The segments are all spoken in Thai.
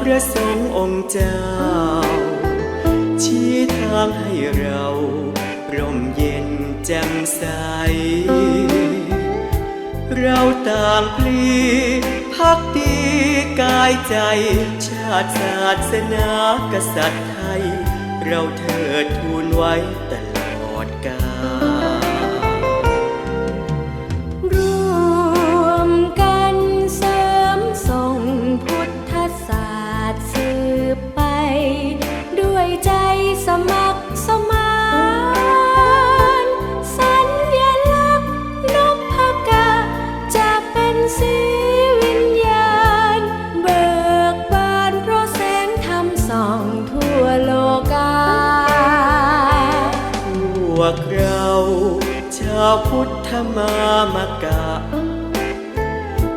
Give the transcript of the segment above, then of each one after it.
พระสงฆ์องค์เจ้า ชี้ทางให้เราร่มเย็นแจ่มใส เราต่างพลีพักดีกายใจ ชาติศาสนากษัตริย์ไทย เราเถิดทูลไว้ตลอด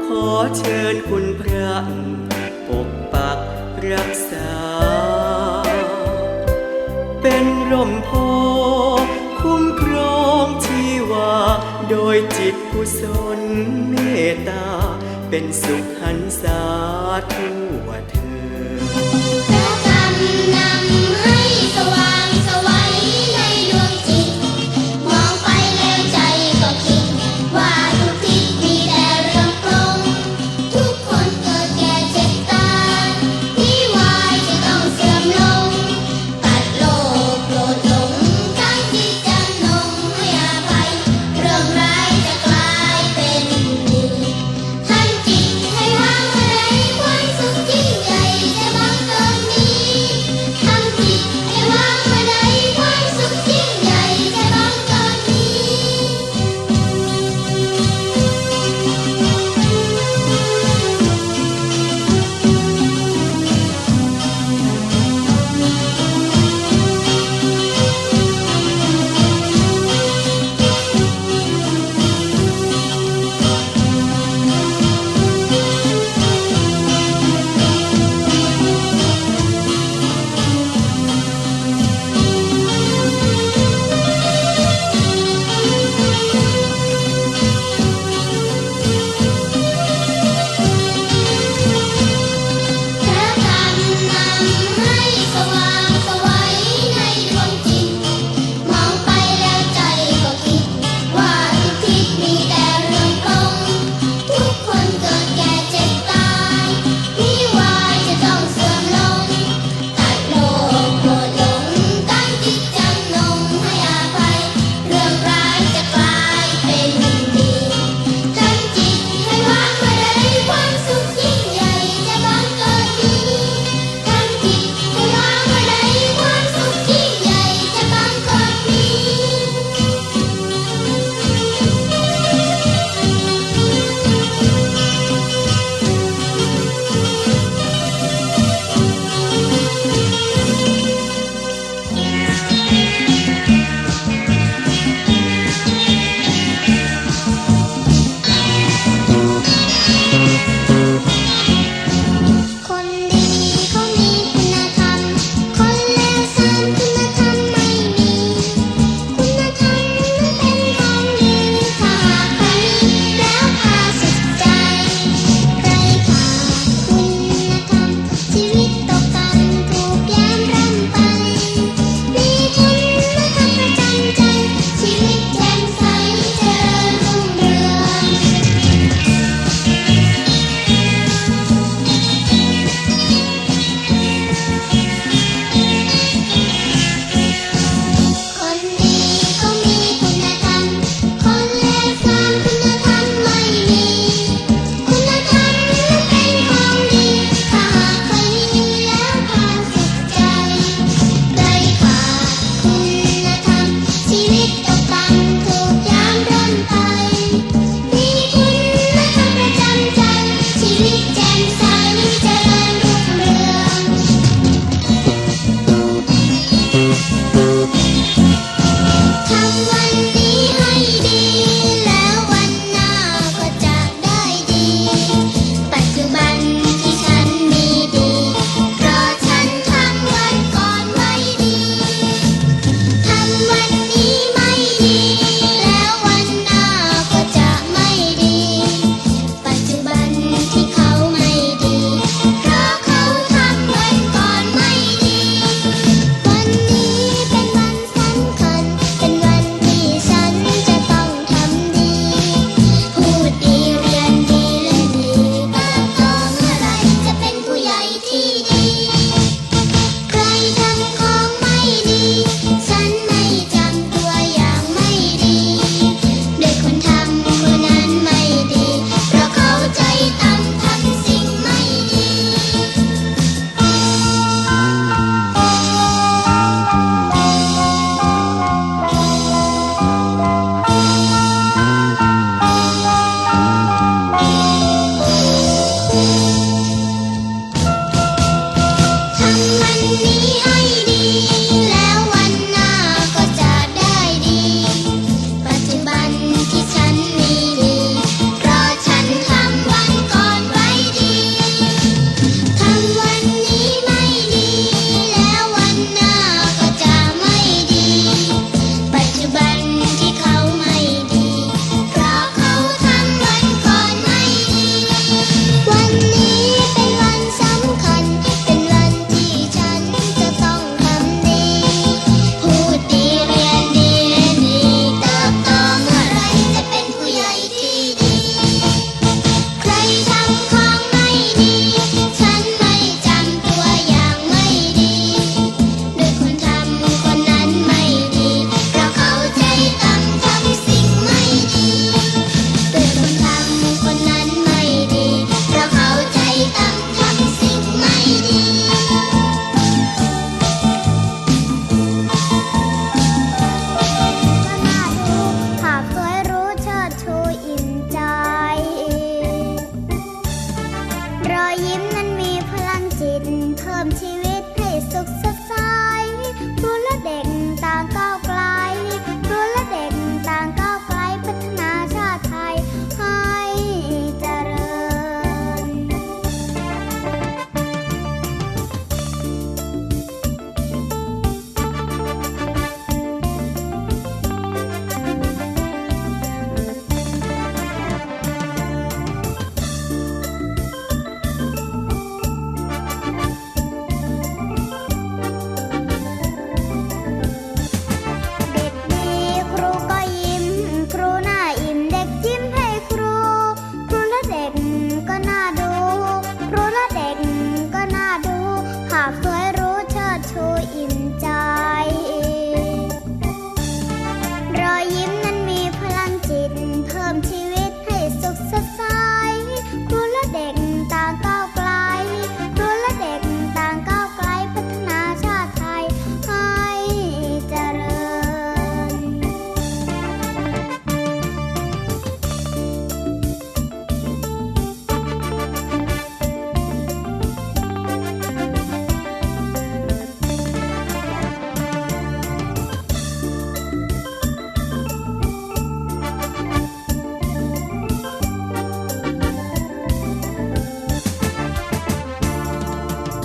ขอเชิญคุณพระปกปักรักษา เป็นร่มโพคุ้มครองที่ว่า โดยจิตกุศลเมตตา เป็นสุขหันสาทั่วเธ